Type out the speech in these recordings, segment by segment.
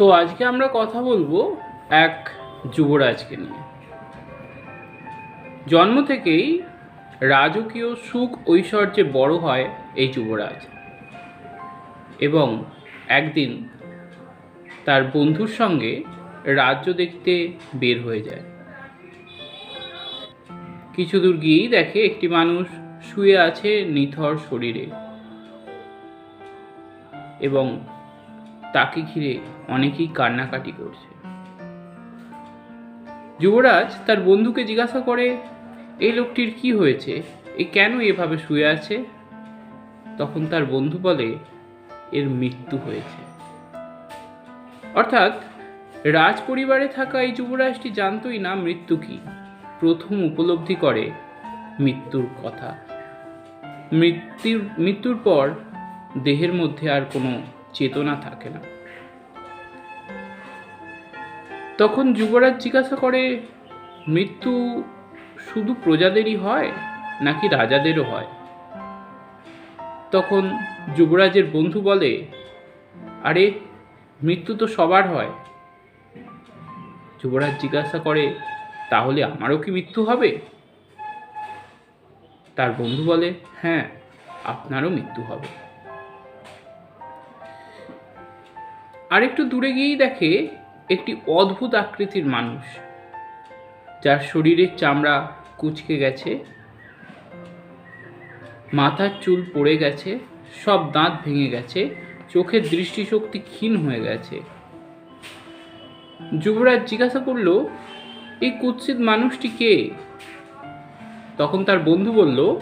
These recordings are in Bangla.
তো আজকে আমরা কথা বলব এক যুবরাজকে নিয়ে। জন্ম থেকেই রাজকীয় সুখ ঐশ্বর্যে বড় হয় এই যুবরাজ। এবং একদিন তার বন্ধুর সঙ্গে রাজ্য দেখতে বের হয়ে যায়। কিছু দূর গিয়েই দেখে একটি মানুষ শুয়ে আছে নিথর শরীরে। এবং তাকে ঘিরে অনেকেই কান্নাকাটি করছে। যুবরাজ তার বন্ধুকে জিজ্ঞাসা করে, এই লোকটির কি হয়েছে? এ কেন এভাবে শুয়ে আছে? তখন তার বন্ধু বলে, এর মৃত্যু হয়েছে। অর্থাৎ রাজ পরিবারে থাকা এই যুবরাজটি জানতই না মৃত্যু কি। প্রথম উপলব্ধি করে মৃত্যুর কথা। মৃত্যুর মৃত্যুর পর দেহের মধ্যে আর কোনো চেতনা থাকে না। তখন যুবরাজ জিজ্ঞাসা করে, মৃত্যু শুধু প্রজাদেরই হয় নাকি রাজাদেরও হয়? তখন যুবরাজের বন্ধু বলে, আরে, মৃত্যু তো সবার হয়। যুবরাজ জিজ্ঞাসা করে, তাহলে আমারও কি মৃত্যু হবে? তার বন্ধু বলে হ্যাঁ আপনারও মৃত্যু হবে। আরেকটু দূরে গিয়েই দেখে একটি অদ্ভুত আকৃতির মানুষ, যার শরীরের চামড়া কুচকে গেছে, মাথার চুল পড়ে গেছে, সব দাঁত ভেঙে গেছে, চোখের দৃষ্টিশক্তি ক্ষীণ হয়ে গেছে। যুবরাজ জিজ্ঞাসা করল, এই কুৎসিত মানুষটি কে? তখন তার বন্ধু বলল,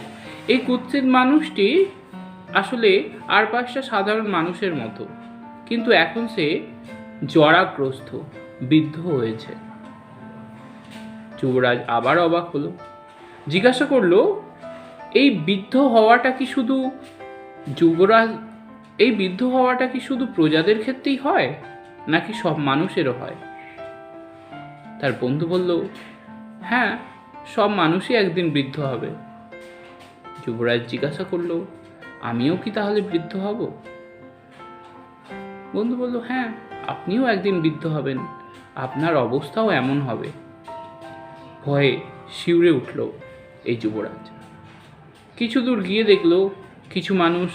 এই কুৎসিত মানুষটি আসলে আর পাঁচটা সাধারণ মানুষের মতো। কিন্তু এখন সে জরাগ্রস্ত, বৃদ্ধ হয়েছে। যুবরাজ আবার অবাক হলো। জিজ্ঞাসা করল, এই বৃদ্ধ হওয়াটা কি শুধু যুবরাজ, এই বৃদ্ধ হওয়াটা কি শুধু প্রজাদের ক্ষেত্রেই হয়, নাকি সব মানুষেরও হয়? তার বন্ধু বলল হ্যাঁ সব মানুষই একদিন বৃদ্ধ হবে। যুবরাজ জিজ্ঞাসা করল, আমিও কি তাহলে বৃদ্ধ হব? বন্ধু বলল হ্যাঁ আপনিও একদিন বৃদ্ধ হবেন। আপনার অবস্থাও এমন হবে। ভয়ে শিউরে উঠল এই যুবরাজ। কিছু দূর গিয়ে দেখল কিছু মানুষ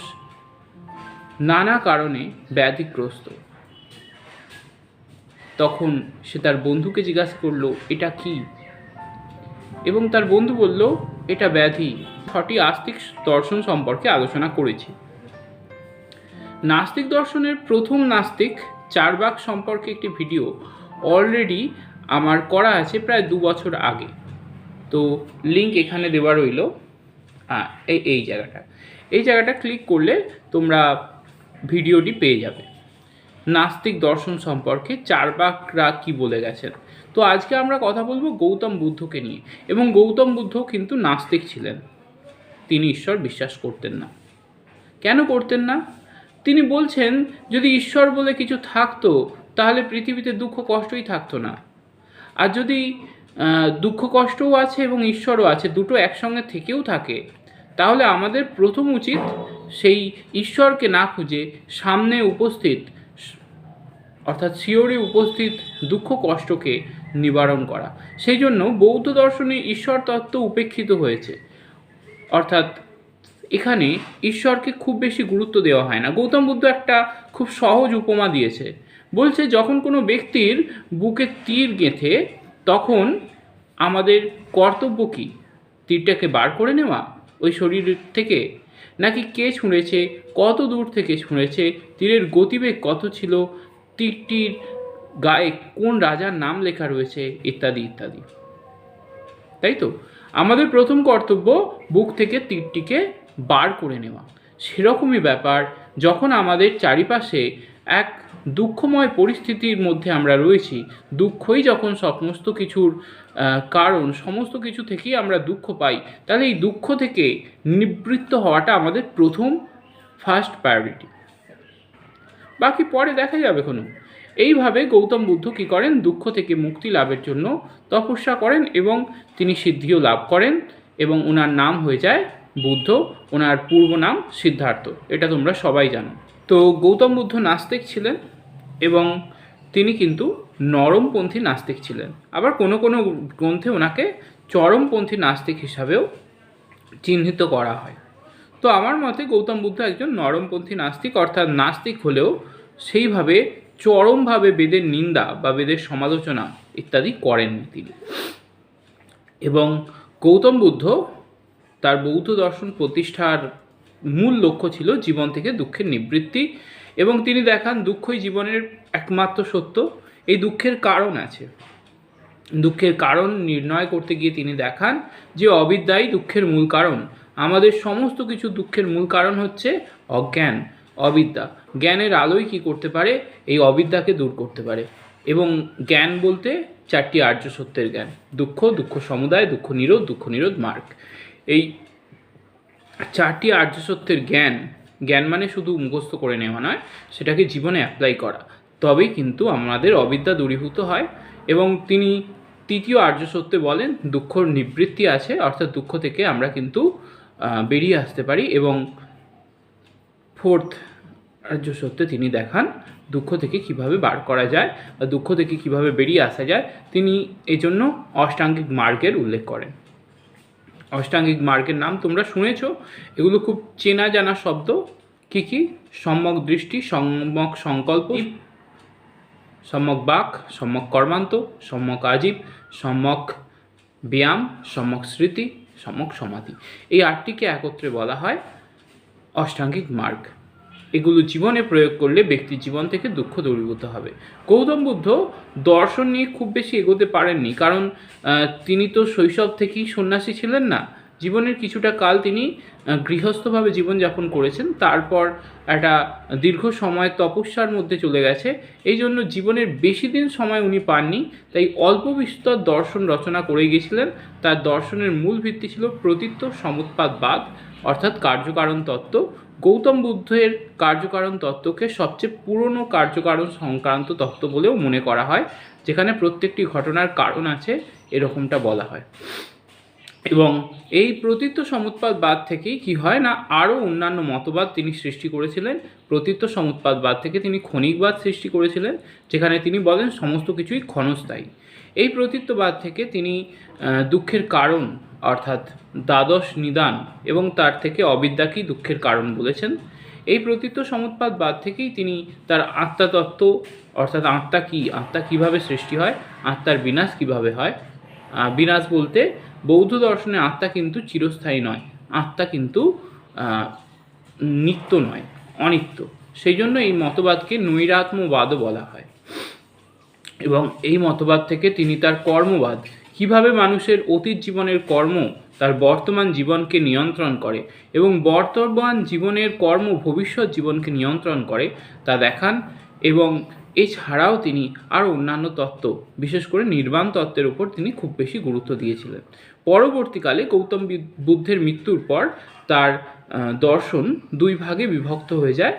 নানা কারণে ব্যাধিগ্রস্ত তখন সে তার বন্ধুকে জিজ্ঞাসা করল, এটা কি? এবং তার বন্ধু বলল, এটা ব্যাধি। ছটি আস্তিক দর্শন সম্পর্কে আলোচনা করেছি। নাস্তিক দর্শনের প্রথম নাস্তিক চারবাক সম্পর্কে একটি ভিডিও অলরেডি আমার করা আছে প্রায় দু বছর আগে। তো লিংক এখানে দেওয়া রইল। এই এই জায়গাটা। এই জায়গাটা ক্লিক করলে তোমরা ভিডিওটি পেয়ে যাবে। নাস্তিক দর্শন সম্পর্কে চারবাকরা কি বলে গেছেন। তো আজকে আমরা কথা বলব গৌতম বুদ্ধকে নিয়ে। এবং গৌতম বুদ্ধ কিন্তু নাস্তিক ছিলেন। তিনি ঈশ্বর বিশ্বাস করতেন না। কেন করতেন না? তিনি বলছেন, যদি ঈশ্বর বলে কিছু থাকতো, তাহলে পৃথিবীতে দুঃখ কষ্টই থাকতো না। আর যদি দুঃখ কষ্টও আছে এবং ঈশ্বরও আছে, দুটো একসঙ্গে থেকেও থাকে, তাহলে আমাদের প্রথম উচিত সেই ঈশ্বরকে না খুঁজে, সামনে উপস্থিত, অর্থাৎ শিওরে উপস্থিত দুঃখ কষ্টকে নিবারণ করা। সেই জন্য বৌদ্ধ দর্শনে ঈশ্বর তত্ত্ব উপেক্ষিত হয়েছে। অর্থাৎ এখানে ঈশ্বরকে খুব বেশি গুরুত্ব দেওয়া হয় না। গৌতম বুদ্ধ একটা খুব সহজ উপমা দিয়েছে। বলছে, যখন কোনো ব্যক্তির বুকে তীর গেঁথে, তখন আমাদের কর্তব্য কী? তীরটাকে বার করে নেওয়া ওই শরীর থেকে? নাকি কে ছুঁড়েছে? কত দূর থেকে ছুঁড়েছে? তীরের গতিবেগ কত ছিল? তীরটির গায়ে কোন রাজার নাম লেখা রয়েছে? ইত্যাদি ইত্যাদি। তাই তো? আমাদের প্রথম কর্তব্য বুক থেকে তীরটিকে বার করে নেওয়া। সেরকমই ব্যাপার যখন আমাদের চারিপাশে এক দুঃখময় পরিস্থিতির মধ্যে আমরা রয়েছি, দুঃখই যখন সমস্ত কিছুর কারণ, সমস্ত কিছু থেকেই আমরা দুঃখ পাই, তাহলে এই দুঃখ থেকে নিবৃত্ত হওয়াটা আমাদের প্রথম ফার্স্ট প্রায়োরিটি বাকি পরে দেখা যাবে কোনো এইভাবে গৌতম বুদ্ধ কী করেন? দুঃখ থেকে মুক্তি লাভের জন্য তপস্যা করেন এবং তিনি সিদ্ধিও লাভ করেন এবং ওনার নাম হয়ে যায় বুদ্ধ, ওনার পূর্ব নাম সিদ্ধার্থ। এটা তোমরা সবাই জানো। তো গৌতম বুদ্ধ নাস্তিক ছিলেন এবং তিনি কিন্তু নরমপন্থী নাস্তিক ছিলেন। আবার কোনো কোনো গ্রন্থে ওনাকে চরমপন্থী নাস্তিক হিসাবেও চিহ্নিত করা হয়। তো আমার মতে গৌতম বুদ্ধ একজন নরমপন্থী নাস্তিক, অর্থাৎ নাস্তিক হলেও সেইভাবে চরমভাবে বেদের নিন্দা বা বেদের সমালোচনা ইত্যাদি করেননি তিনি। এবং গৌতম বুদ্ধ তার বৌদ্ধ দর্শন প্রতিষ্ঠার মূল লক্ষ্য ছিল জীবন থেকে দুঃখের নিবৃত্তি এবং তিনি দেখান দুঃখই জীবনের একমাত্র সত্য। এই দুঃখের কারণ আছে। দুঃখের কারণ নির্ণয় করতে গিয়ে তিনি দেখান যে অবিদ্যাই দুঃখের মূল কারণ। আমাদের সমস্ত কিছু দুঃখের মূল কারণ হচ্ছে অজ্ঞান, অবিদ্যা। জ্ঞানের আলোই কি করতে পারে? এই অবিদ্যাকে দূর করতে পারে। এবং জ্ঞান বলতে চারটি আর্য সত্যের জ্ঞান। দুঃখ দুঃখ সমুদায়, দুঃখ নিরোধ দুঃখ নিরোধ মার্গ। এই চারটি আর্য সত্যের জ্ঞান জ্ঞান মানে শুধু মুখস্থ করে নেওয়া নয়, সেটাকে জীবনে অ্যাপ্লাই করা। তবেই কিন্তু আমাদের অবিদ্যা দূরীভূত হয় এবং তিনি তৃতীয় আর্য সত্যে বলেন দুঃখ নিবৃত্তি আছে, অর্থাৎ দুঃখ থেকে আমরা কিন্তু বেরিয়ে আসতে পারি এবং ফোর্থ আর্য সত্যে তিনি দেখান, দুঃখ থেকে কীভাবে বার করা যায় বা দুঃখ থেকে কীভাবে বেরিয়ে আসা যায়, তিনি এই জন্য অষ্টাঙ্গিক মার্গের উল্লেখ করেন। অষ্টাঙ্গিক মার্গের নাম তোমরা শুনেছ। এগুলো খুব চেনা জানা শব্দ। কি কি? সম্যক দৃষ্টি, সম্যক সংকল্প, সম্যক বাক, সম্যক কর্মান্ত, সম্যক আজীব, সম্যক ব্যায়াম, সম্যক স্মৃতি, সম্যক সমাধি। এই আটটিকে একত্রে বলা হয় অষ্টাঙ্গিক মার্গ। এগুলো জীবনে প্রয়োগ করলে ব্যক্তির জীবন থেকে দুঃখ দূরীভূত হবে। গৌতম বুদ্ধ দর্শন নিয়ে খুব বেশি এগোতে পারেননি, কারণ তিনি তো শৈশব থেকেই সন্ন্যাসী ছিলেন না। জীবনের কিছুটা কাল তিনি গৃহস্থভাবে জীবনযাপন করেছেন। তারপর একটা দীর্ঘ সময় তপস্যার মধ্যে চলে গেছে। এই জন্য জীবনের বেশি দিন সময় উনি পাননি, তাই অল্প বিস্তর দর্শন রচনা করে গিয়েছিলেন। তার দর্শনের মূল ভিত্তি ছিল প্রতীত্ব সমুৎপাদবাদ অর্থাৎ কার্যকারণ তত্ত্ব। গৌতম বুদ্ধের কার্যকারণ তত্ত্বকে সবচেয়ে পুরনো কার্যকারণ সংক্রান্ত তত্ত্ব বলেও মনে করা হয়, যেখানে প্রত্যেকটি ঘটনার কারণ আছে এরকমটা বলা হয়। এবং এই প্রতীত্ব সমুৎপাদবাদ থেকেই কি হয় না, আরও অন্যান্য মতবাদ তিনি সৃষ্টি করেছিলেন। প্রতীত্ব সমুৎপাদবাদ থেকে তিনি ক্ষণিকবাদ সৃষ্টি করেছিলেন, যেখানে তিনি বলেন সমস্ত কিছুই ক্ষণস্থায়ী। এই প্রতীত্ববাদ থেকে তিনি দুঃখের কারণ অর্থাৎ দ্বাদশ নিদান এবং তার থেকে অবিদ্যাকেই দুঃখের কারণ বলেছেন। এই প্রতীত্ব সমুৎপাদবাদ থেকেই তিনি তার আত্মাতত্ত্ব অর্থাৎ আত্মা কী, আত্মা কীভাবে সৃষ্টি হয়, আত্মার বিনাশ কীভাবে হয় বিনাশ বলতে বৌদ্ধ দর্শনে আত্মা কিন্তু চিরস্থায়ী নয়, আত্মা কিন্তু নিত্য নয়, অনিত্য। সেই জন্য এই মতবাদকে নৈরাত্মবাদও বলা হয়। এবং এই মতবাদ থেকে তিনি তার কর্মবাদ কীভাবে মানুষের অতীত জীবনের কর্ম তার বর্তমান জীবনকে নিয়ন্ত্রণ করে এবং বর্তমান জীবনের কর্ম ভবিষ্যৎ জীবনকে নিয়ন্ত্রণ করে তা দেখান এবং এছাড়াও তিনি আরও অন্যান্য তত্ত্ব, বিশেষ করে নির্বাণ তত্ত্বের উপর তিনি খুব বেশি গুরুত্ব দিয়েছিলেন। পরবর্তীকালে গৌতম বুদ্ধের মৃত্যুর পর তার দর্শন দুই ভাগে বিভক্ত হয়ে যায়।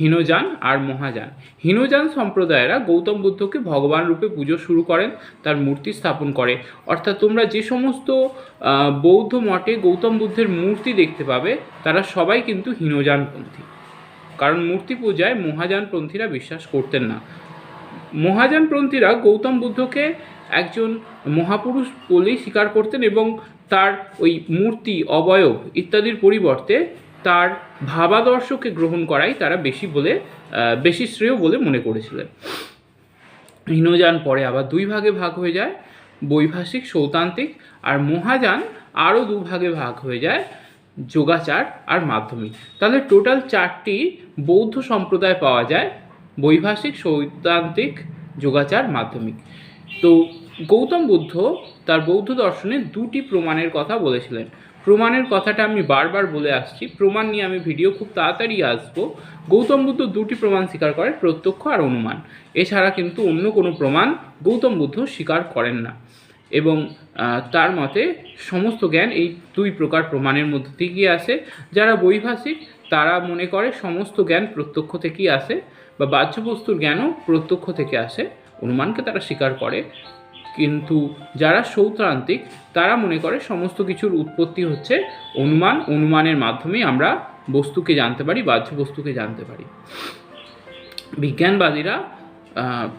হীনযান আর মহাযান। হীনযান সম্প্রদায়েরা গৌতম বুদ্ধকে ভগবান রূপে পুজো শুরু করেন, তার মূর্তি স্থাপন করে। অর্থাৎ তোমরা যে সমস্ত বৌদ্ধ মঠে গৌতম বুদ্ধের মূর্তি দেখতে পাবে, তারা সবাই কিন্তু হীনযানপন্থী। কারণ মূর্তি পূজায় মহাযানপন্থীরা বিশ্বাস করতেন না। মহাযানপন্থীরা গৌতম বুদ্ধকে একজন মহাপুরুষ বলেই স্বীকার করতেন এবং তার ওই মূর্তি, অবয়ব ইত্যাদির পরিবর্তে তার ভাবাদর্শকে গ্রহণ করাই তারা বেশি বলে বেশি শ্রেয় বলে মনে করেছিলেন। হীনযান পরে আবার দুই ভাগে ভাগ হয়ে যায়, বৈভাষিক, সৌতান্ত্রিক আর মহাযান আরও দু ভাগে ভাগ হয়ে যায়, যোগাচার আর মাধ্যমিক। তাহলে টোটাল চারটি বৌদ্ধ সম্প্রদায় পাওয়া যায়, বৈভাষিক, সৌতান্ত্রিক, যোগাচার, মাধ্যমিক। তো গৌতম বুদ্ধ তার বৌদ্ধ দর্শনে দুটি প্রমাণের কথা বলেছিলেন। প্রমাণের কথাটা আমি বারবার বলে আসছি। প্রমাণ নিয়ে আমি ভিডিও খুব তাড়াতাড়ি আসব। গৌতম বুদ্ধ দুটি প্রমাণ স্বীকার করেন প্রত্যক্ষ আর অনুমান। এছাড়া কিন্তু অন্য কোনো প্রমাণ গৌতম বুদ্ধ স্বীকার করেন না। এবং তার মতে সমস্ত জ্ঞান এই দুই প্রকার প্রমাণের মধ্যে থেকেই আসে। যারা বৈভাষিক তারা মনে করে সমস্ত জ্ঞান প্রত্যক্ষ থেকেই আসে বা বাহ্য বস্তুর জ্ঞানও প্রত্যক্ষ থেকে আসে। অনুমানকে তারা স্বীকার করে। কিন্তু যারা সৌত্রান্তিক তারা মনে করে সমস্ত কিছুর উৎপত্তি হচ্ছে অনুমান। অনুমানের মাধ্যমে আমরা বস্তুকে জানতে পারি, বাহ্য বস্তুকে জানতে পারি। বিজ্ঞানবাদীরা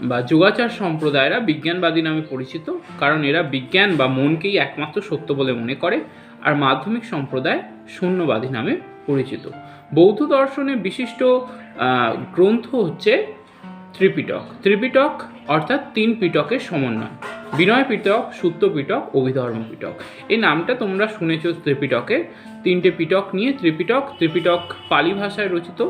বা যোগাচার সম্প্রদায়রা বিজ্ঞানবাদী নামে পরিচিত, কারণ এরা বিজ্ঞান বা মনকেই একমাত্র সত্য বলে মনে করে আর মাধ্যমিক সম্প্রদায় শূন্যবাদী নামে পরিচিত। বৌদ্ধ দর্শনের বিশিষ্ট গ্রন্থ হচ্ছে ত্রিপিটক। ত্রিপিটক অর্থাৎ তিন পিটকের সমন্বয়। বিনয় পিটক সূত্র পিটক, অভিধর্ম পিটক। এই নামটা তোমরা শুনেছ ত্রিপিটকের। তিনটে পিটক নিয়ে ত্রিপিটক ত্রিপিটক পালি ভাষায় রচিত।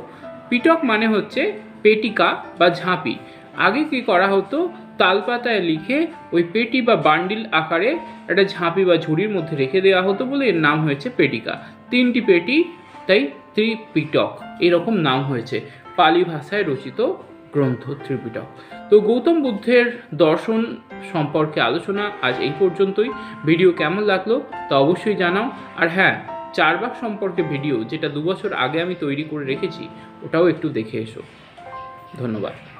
পিটক মানে হচ্ছে পেটিকা বা ঝাঁপি। আগে কি করা হতো? তালপাতায় লিখে ওই পেটি বা বান্ডিল আকারে একটা ঝাঁপি বা ঝুড়ির মধ্যে রেখে দেওয়া হতো বলে এর নাম হয়েছে পেটিকা। তিনটি পেটি, তাই ত্রিপিটক, এরকম নাম হয়েছে। পালি ভাষায় রচিত গ্রন্থ ত্রিপিটক। তো গৌতম বুদ্ধের দর্শন সম্পর্কে আলোচনা আজ এই পর্যন্তই। ভিডিও কেমন লাগল তা অবশ্যই জানাও। আর হ্যাঁ চারবাক সম্পর্কে ভিডিও যেটা দু বছর আগে আমি তৈরি করে রেখেছি, ওটাও একটু দেখে এসো। ধন্যবাদ।